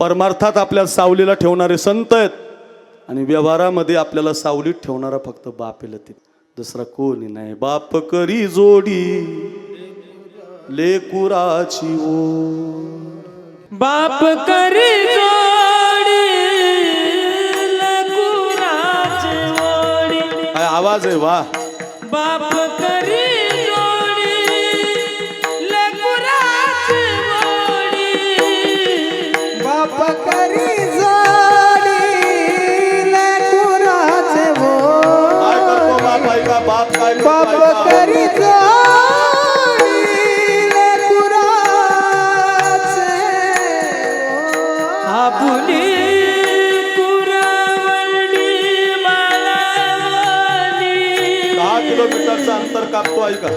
परमार्थात आपल्या सावलीला ठेवणारे संत आहेत. आणि व्यवहारामध्ये आपल्याला सावलीत ठेवणारा फक्त बाप आहे ते दुसरा कोणी नाही. बाप करी जोडी लेकुराची ओ बाप करी जोडी आवाज आहे वा बाप मालावली दहा किलोमीटरचं अंतर कापतो ऐका.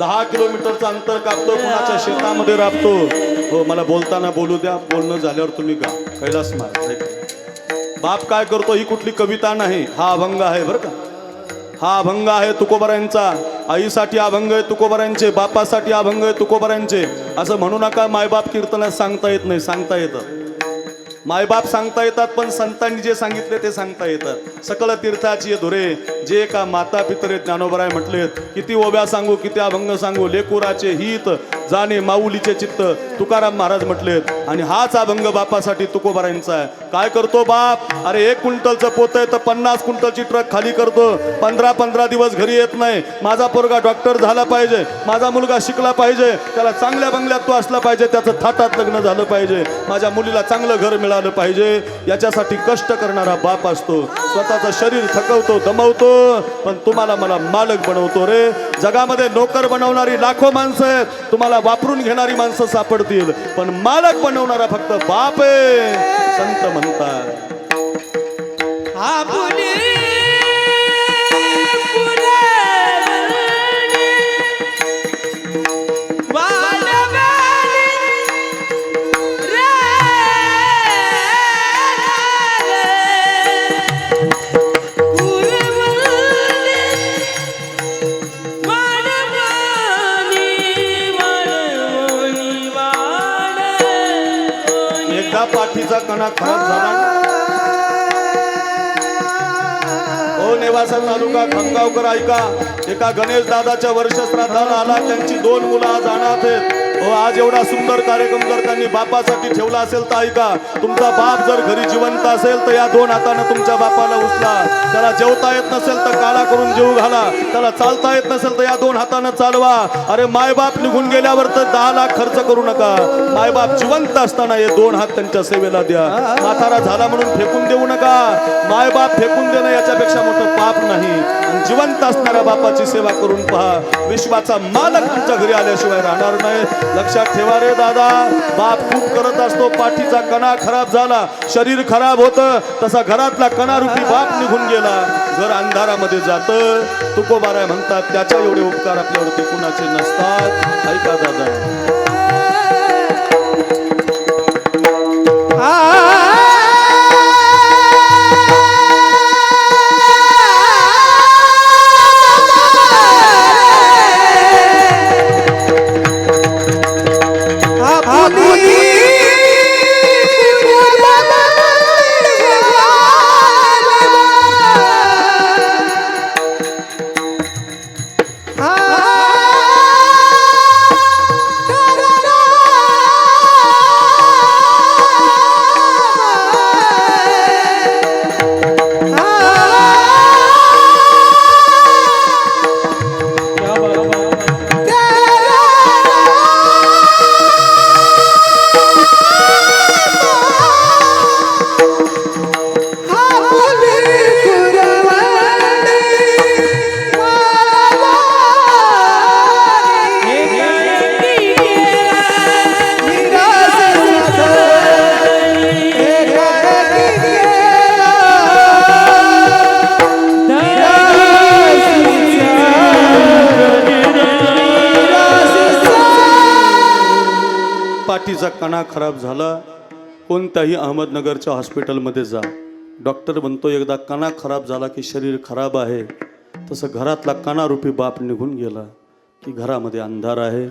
दहा किलोमीटरचं अंतर कापतो कुणाच्या शेतामध्ये राबतो. हो मला बोलताना बोलू द्या बोलणं झाल्यावर तुम्ही गा कैलास महाराज ऐका. बाप काय करतो ही कुठली कविता नाही हा अभंग आहे बरं का? हा अभंग आहे तुकोबरांचा आईसाठी अभंग आहे तुकोबरांचे बापासाठी अभंग आहे तुकोबरांचे असं म्हणू नका मायबाप कीर्तनात सांगता येत नाही सांगता येतं. मायबाप सांगता येतात पण संतांनी जे सांगितले ते सांगता येतात. सकल तीर्थाची धुरे जे का माता पितरे ज्ञानोबराय म्हटलेत किती ओव्या सांगू किती अभंग सांगू लेकुराचे हित जाणे माऊलीचे चित्त तुकाराम महाराज म्हटलेत. आणि हाच अभंग बापासाठी तुकोबरायांचा आहे. काय करतो बाप? अरे एक क्विंटलचं पोत आहे तर पन्नास क्विंटलची ट्रक खाली करतो. पंधरा पंधरा दिवस घरी येत नाही. माझा पोरगा डॉक्टर झाला पाहिजे. माझा मुलगा शिकला पाहिजे. त्याला चांगल्या बंगल्यात तो असला पाहिजे. त्याचं थाटात लग्न झालं पाहिजे. माझ्या मुलीला चांगलं घर मिळालं पाहिजे. याच्यासाठी कष्ट करणारा बाप असतो. स्वतःचं शरीर थकवतो दमवतो पण तुम्हाला मला मालक बनवतो रे. जगामध्ये नोकर बनवणारी लाखो माणसं आहेत. तुम्हाला वापरून घेणारी माणसं सापडतील. पण मालक बनवणारा फक्त बाप आहे. संत म्हणतात. पाठीचा खराब झाला. हो नेवासा तालुका खंगावकर ऐका. एका गणेश दादाच्या वर्षश्राद्धाला आला. त्यांची दोन मुलं आज अनाथ आहेत. हो आज एवढा सुंदर कार्यक्रम जर त्यांनी बापासाठी ठेवला असेल तर ऐका तुमचा बाप जर घरी जिवंत असेल तर या दोन हातानं तुमच्या बापाला उचला. त्याला जेवता येत नसेल तर काला करून जेव घाला. त्याला चालता येत नसेल तर या दोन हातानं चालवा. अरे मायबाप निघून गेल्यावर तर दहा लाख खर्च करू नका. मायबाप जिवंत असताना हे दोन हात त्यांच्या सेवेला द्या. म्हातारा झाला म्हणून फेकून देऊ नका. मायबाप फेकून देणं याच्यापेक्षा मोठं पाप नाही. आणि जिवंत असणाऱ्या बापाची सेवा करून पहा. विश्वाचा मालक तुमच्या घरी आल्याशिवाय राहणार नाही. लक्षात ठेवा रे दादा. बाप खूप करत असतो. पाठीचा कणा खराब झाला शरीर खराब होतं तसा घरातला कणा रूपी बाप निघून गेला. घर अंधारामध्ये जातं तुकोबाराय म्हणतात त्याच्या एवढे उपकार आपल्यावरती कुणाचे नसतात. ऐका दादा. तिचा कणा खराब झाला कोणत्याही अहमदनगरच्या हॉस्पिटलमध्ये जा. डॉक्टर म्हणतो एकदा कणा खराब झाला की शरीर खराब आहे. तसं घरातला कणारूपी बाप निघून गेला. की घरामध्ये अंधार आहे.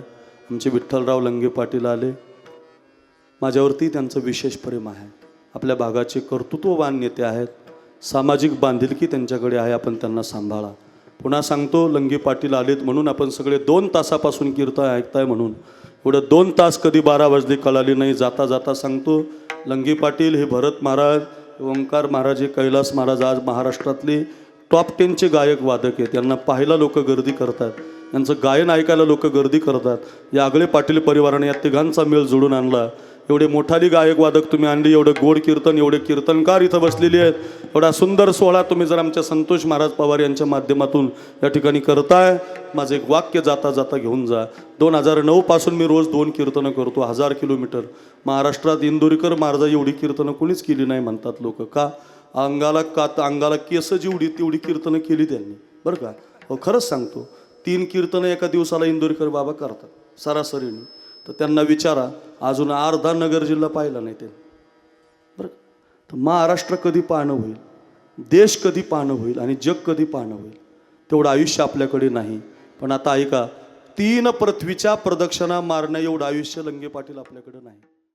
आमचे विठ्ठलराव लंगे पाटील आले. माझ्यावरती त्यांचं विशेष प्रेम आहे. आपल्या भागाचे कर्तृत्ववान नेते आहेत. सामाजिक बांधिलकी त्यांच्याकडे आहे. आपण त्यांना सांभाळा. पुन्हा सांगतो लंगे पाटील आलेत म्हणून आपण सगळे दोन तासापासून कीर्तन ऐकताय म्हणून. पुढं दोन तास कधी बारा वाजले कळाली नाही. जाता जाता सांगतो लंगी पाटील हे भरत महाराज ओंकार महाराज हे कैलास महाराज आज महाराष्ट्रातले टॉप टेनचे गायक वादक आहेत. यांना पाहायला लोक गर्दी करतात. यांचं गायन ऐकायला लोक गर्दी करतात. या आगळे पाटील परिवाराने या तिघांचा मेळ जोडून आणला. एवढे मोठाली गायक वादक तुम्ही आणली एवढं गोड कीर्तन एवढे कीर्तनकार इथं बसलेले आहेत. एवढा सुंदर सोहळा तुम्ही जर आमच्या संतोष महाराज पवार यांच्या माध्यमातून या ठिकाणी करताय माझं एक वाक्य जाता जाता घेऊन जा. दोन हजार नऊपासून मी रोज दोन कीर्तनं करतो हजार किलोमीटर. महाराष्ट्रात इंदोरीकर महाराजा एवढी कीर्तनं कोणीच केली नाही म्हणतात लोक. का? अंगाला का अंगाला केस जेवढी तेवढी कीर्तनं केली त्यांनी. बरं का? हो खरंच सांगतो तीन कीर्तनं एका दिवसाला इंदोरीकर बाबा करतात सरासरीने. तर त्यांना विचारा अजून अर्धा नगर जिल्हा पाहिला नाही ते बरं तर महाराष्ट्र कधी पाहणं होईल? देश कधी पाहणं होईल? आणि जग कधी पाहणं होईल? तेवढं आयुष्य आपल्याकडे नाही. पण आता ऐका तीन पृथ्वीच्या प्रदक्षिणा मारणं एवढं आयुष्य लंगे पाटील आपल्याकडे नाही.